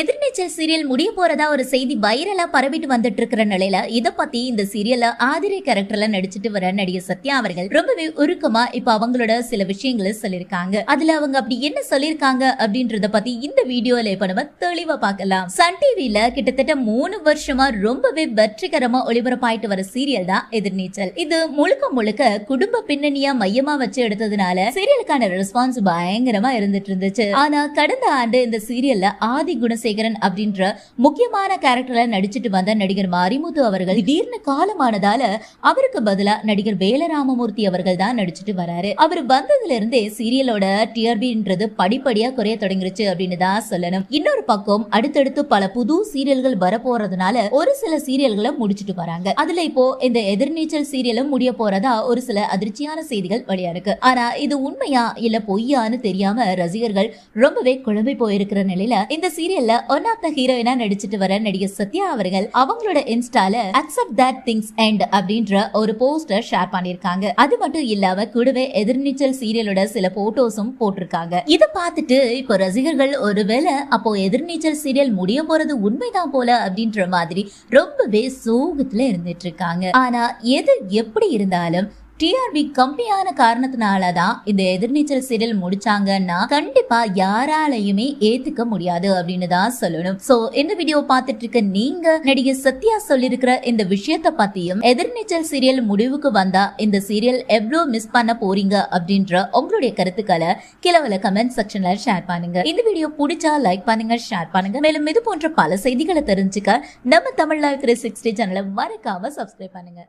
எதிர்நீச்சல் serial முடிய போறதா ஒரு செய்தி வைரலா பரவிட்டு வந்துட்டு இருக்கிற நிலையில இத பத்தி இந்த சீரியல்ல ஆதிரை கேரக்டர்ல நடிச்சிட்டு வர நடிகை சத்யா அவர்கள் ரொம்பவே உருக்கமா இப்ப அவங்களோட சில விஷயங்களை சொல்லிருக்காங்க அதுல அவங்க அப்படி என்ன சொல்லிருக்காங்க அப்படின்றத பத்தி இந்த வீடியோல இப்ப நம்ம தெளிவா பார்க்கலாம். சன் டிவில கிட்டத்தட்ட மூணு வருஷமா ரொம்பவே வெற்றிகரமா ஒளிபரப்பாயிட்டு வர சீரியல் தான் எதிர்நீச்சல். இது முழுக்க முழுக்க குடும்ப பின்னணியா மையமா வச்சு எடுத்ததுனால சீரியலுக்கான ரெஸ்பான்ஸ் பயங்கரமா இருந்துட்டு இருந்துச்சு. ஆனா கடந்த ஆண்டு இந்த சீரியல்ல ஆதி சேகரன் அப்படின்ற முக்கியமான கேரக்டர்ல நடிச்சிட்டு வந்த நடிகர் மாரிமுத்து அவர்கள் திடீர்னு காலமானதால அவருக்கு பதிலா நடிகர் வேலராமமூர்த்தி அவர்கள் தான் நடிச்சிட்டு வராரு. அவர் வந்ததுல இருந்தே சீரியலோட டிஆர்பின்றது படிப்படியா குறைய தொடங்கிருச்சு அப்படின்னு தான் சொல்லணும். இன்னொரு பக்கம் அடுத்தடுத்து பல புது சீரியல்கள் வரப்போறதுனால ஒரு சில சீரியல்களை முடிச்சிட்டு வராங்க. அதுல இப்போ இந்த எதிர்நீச்சல் சீரியலும் முடிய போறதா ஒரு சில அதிர்ச்சியான செய்திகள் வழியா இருக்கு. ஆனா இது உண்மையா இல்ல பொய்யான்னு தெரியாம ரசிகர்கள் ரொம்பவே குழம்பி போயிருக்கிற நிலையில இந்த சீரியல்ல ஒன் ஆஃப் த ஹீரோயினா நடிச்சிட்டு வர நடிகை சத்யா அவர்கள் அவங்களோட இன்ஸ்டால அக்செப்ட் தட் திங்ஸ் எண்ட் அப்படின்ற ஒரு போஸ்டர் ஷேர் பண்ணிருக்காங்க அது மட்டும் இல்லாம கூடவே எதிர்நீச்சல் சீரியலோட சில போட்டோஸும் போட்டிருக்காங்க. இதை பார்த்துட்டு இப்போ ரசிகர்கள் ஒருவேளை அப்போ எதிர்நீச்சல் சீரியல் முடிய போறது உண்மைதான் போல அப்படின்ற மாதிரி ரொம்பவே சோகத்துல இருந்துட்டு இருக்காங்க. ஆனா எது எப்படி இருந்தாலும் டிஆர்பி கம்மியான காரணத்தினால தான் இந்த எதிர்நீச்சல் சீரியல் முடிச்சாங்கன்னா கண்டிப்பா யாராலையுமே ஏத்துக்க முடியாது அப்படின்னு தான் சொல்லணும். சோ இந்த வீடியோ பார்த்துட்டு இருக்க நீங்க நடிகை சத்யா சொல்லிருக்கிற இந்த விஷயத்த பத்தியும் எதிர்நீச்சல் சீரியல் முடிவுக்கு வந்தா இந்த சீரியல் எவ்வளவு மிஸ் பண்ண போறீங்க அப்படின்ற உங்களுடைய கருத்துக்களை கீழே கமெண்ட் செக்ஷன்ல ஷேர் பண்ணுங்க. இந்த வீடியோ பிடிச்சா லைக் பண்ணுங்க ஷேர் பண்ணுங்க. மேலும் இது போன்ற பல செய்திகளை தெரிஞ்சுக்க நம்ம தமிழ் லைவ் த்ரீ சிக்ஸ்டி சேனலை மறக்காம சப்ஸ்கிரைப் பண்ணுங்க.